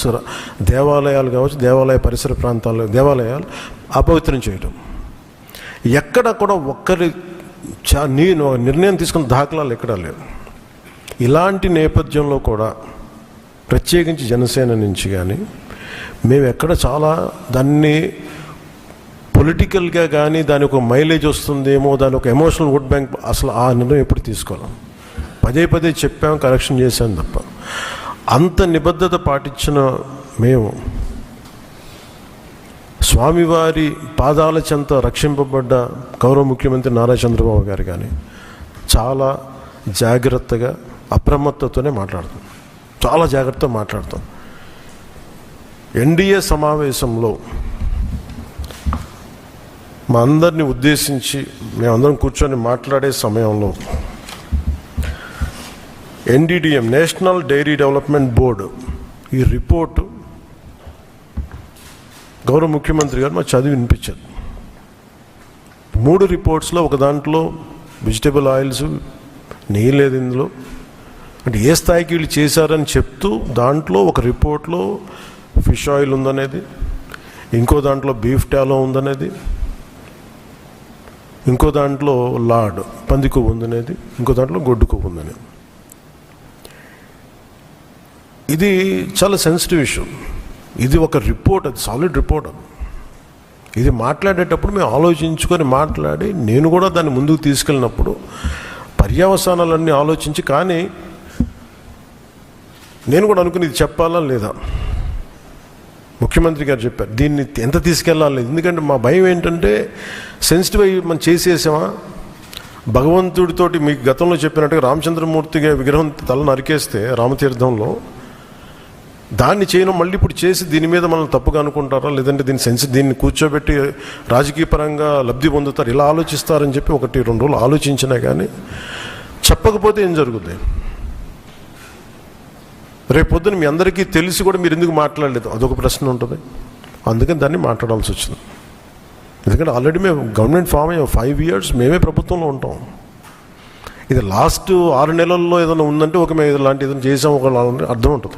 పరిసర దేవాలయాలు కావచ్చు దేవాలయ పరిసర ప్రాంతాలు దేవాలయాలు అపవిత్రం చేయటం. ఎక్కడ కూడా ఒక్కరి చా నేను నిర్ణయం తీసుకున్న దాఖలాలు ఎక్కడా లేవు. ఇలాంటి నేపథ్యంలో కూడా ప్రత్యేకించి జనసేన నుంచి కానీ మేము ఎక్కడ చాలా దాన్ని పొలిటికల్గా కానీ దాని ఒక మైలేజ్ వస్తుందేమో దాని ఒక ఎమోషనల్ ఓట్ బ్యాంక్ అసలు ఆ నిర్ణయం ఎప్పుడు తీసుకోలేం పదే పదే చెప్పాం కరెక్షన్ చేశాం తప్ప. అంత నిబద్ధత పాటించిన మేము స్వామివారి పాదాల చెంత రక్షింపబడ్డ గౌరవ ముఖ్యమంత్రి నారా చంద్రబాబు గారు కానీ చాలా జాగ్రత్తగా అప్రమత్తతోనే మాట్లాడతాం. చాలా జాగ్రత్తగా మాట్లాడతాం. ఎన్డీఏ సమావేశంలో మా అందరిని ఉద్దేశించి మేమందరం కూర్చొని మాట్లాడే సమయంలో NDDM national dairy development board ఈ రిపోర్టు గౌరవ ముఖ్యమంత్రి గారు మా చదివి వినిపించారు. మూడు రిపోర్ట్స్లో ఒక దాంట్లో వెజిటబుల్ ఆయిల్స్ నెయ్యి లేదు ఇందులో? అంటే ఏ స్థాయికి వీళ్ళు చేశారని చెప్తూ దాంట్లో ఒక రిపోర్ట్లో ఫిష్ ఆయిల్ ఉందనేది ఇంకో దాంట్లో బీఫ్ టాలో ఉందనేది ఇంకో దాంట్లో లాడ్ పంది కొవ్వు ఉందనేది ఇంకో దాంట్లో గొడ్డు కొవ్వు ఉందనేది. ఇది చాలా సెన్సిటివ్ ఇష్యూ ఇది ఒక రిపోర్ట్ అది సాలిడ్ రిపోర్ట్ అది ఇది మాట్లాడేటప్పుడు మేము ఆలోచించుకొని మాట్లాడి నేను కూడా దాన్ని ముందుకు తీసుకెళ్ళినప్పుడు పర్యవసానాలన్నీ ఆలోచించి కానీ నేను కూడా అనుకుని ఇది చెప్పాలా లేదా? ముఖ్యమంత్రి గారు చెప్పారు దీన్ని ఎంత తీసుకెళ్ళాలి ఎందుకంటే మా భయం ఏంటంటే సెన్సిటివ్ అయ్యి మనం చేసేసామా? భగవంతుడితోటి మీకు గతంలో చెప్పినట్టుగా రామచంద్రమూర్తిగా విగ్రహం తల నరికేస్తే రామతీర్థంలో దాన్ని చేయడం మళ్ళీ ఇప్పుడు చేసి దీని మీద మనం తప్పుగా అనుకుంటారా? లేదంటే దీన్ని సెన్స్ దీన్ని కూర్చోబెట్టి రాజకీయ పరంగా లబ్ధి పొందుతారు ఇలా ఆలోచిస్తారని చెప్పి ఒకటి రెండు రోజులు ఆలోచించినా కానీ చెప్పకపోతే ఏం జరుగుతుంది రేపు పొద్దున మీ అందరికీ తెలిసి కూడా మీరు ఎందుకు మాట్లాడలేదు? అదొక ప్రశ్న ఉంటుంది. అందుకని దాన్ని మాట్లాడాల్సి వచ్చింది. ఎందుకంటే ఆల్రెడీ మేము గవర్నమెంట్ ఫామ్ అయ్యాం ఫైవ్ ఇయర్స్ మేమే ప్రభుత్వంలో ఉంటాం. ఇది లాస్ట్ ఆరు నెలల్లో ఏదైనా ఉందంటే ఒక మేము ఇలాంటి ఏదైనా చేసాం ఒక అర్థం ఉంటుంది.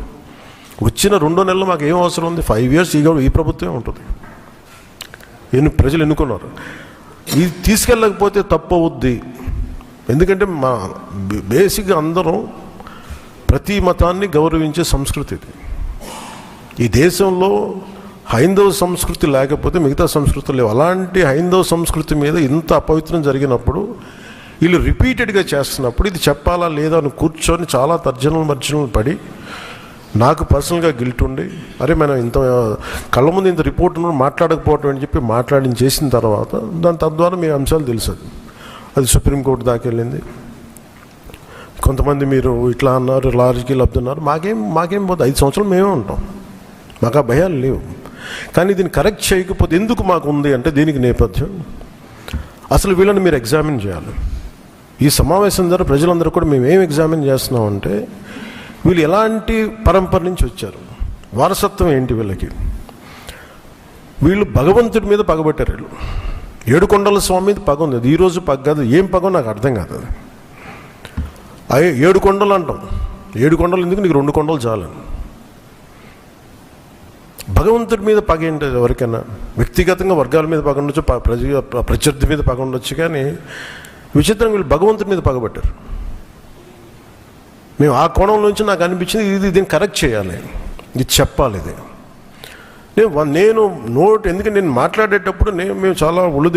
వచ్చిన రెండో నెలలు మాకు ఏం అవసరం ఉంది? ఫైవ్ ఇయర్స్ ఈ ఈ ప్రభుత్వమే ఉంటుంది. ఎన్ని ప్రజలు ఎన్నుకున్నారు? ఇది తీసుకెళ్ళకపోతే తప్పు అవుద్ది ఎందుకంటే మా బే- బేసిక్గా అందరం ప్రతి మతాన్ని గౌరవించే సంస్కృతి ఇది. ఈ దేశంలో హైందవ సంస్కృతి లేకపోతే మిగతా సంస్కృతులు లేవు. అలాంటి హైందవ సంస్కృతి మీద ఇంత అపవిత్రం జరిగినప్పుడు వీళ్ళు రిపీటెడ్గా చేస్తున్నప్పుడు ఇది చెప్పాలా లేదా అని కూర్చొని చాలా తర్జనలు మర్జనలు పడి నాకు పర్సనల్గా గిల్ట్ ఉండి అరే మనం ఇంత కళ్ళ ముందు ఇంత రిపోర్ట్ ఉన్న మాట్లాడకపోవటం అని చెప్పి మాట్లాడిన చేసిన తర్వాత దాని తద్వారా మీ అంశాలు తెలుసు అది సుప్రీంకోర్టు దాకా వెళ్ళింది. కొంతమంది మీరు ఇట్లా అన్నారు లారీకి లబ్ధున్నారు మాకేం మాకేం పోతే ఐదు సంవత్సరాలు మేమే ఉంటాం. మాకు ఆ భయాలు లేవు. కానీ దీన్ని కరెక్ట్ చేయకపోతే ఎందుకు మాకు ఉంది అంటే దీనికి నేపథ్యం. అసలు వీళ్ళని మీరు ఎగ్జామిన్ చేయాలి. ఈ సమావేశం ద్వారా ప్రజలందరూ కూడా మేము ఏం ఎగ్జామిన్ చేస్తున్నామంటే వీళ్ళు ఎలాంటి పరంపర నుంచి వచ్చారు? వారసత్వం ఏంటి వీళ్ళకి? వీళ్ళు భగవంతుడి మీద పగబట్టారు వీళ్ళు. ఏడుకొండల స్వామి మీద పగ ఉంది. అది ఈరోజు పగ కాదు. ఏం పగో నాకు అర్థం కాదు అది. అయ్యే ఏడు కొండలు అంటాం. ఏడు కొండలు ఎందుకు? నీకు రెండు కొండలు చాలని భగవంతుడి మీద పగ ఏంటి ఎవరికైనా? వ్యక్తిగతంగా వర్గాల మీద పగ ఉండొచ్చు ప్రజ ప్రత్యర్థి మీద పగ ఉండొచ్చు కానీ విచిత్రం వీళ్ళు భగవంతుడి మీద పగబట్టారు. మేము ఆ కోణం నుంచి నాకు అనిపించింది ఇది దీన్ని కరెక్ట్ చేయాలి. ఇది చెప్పాలి ఇది. నేను నేను నోట్ ఎందుకంటే నేను మాట్లాడేటప్పుడు నేను మేము చాలా ఒళ్ళు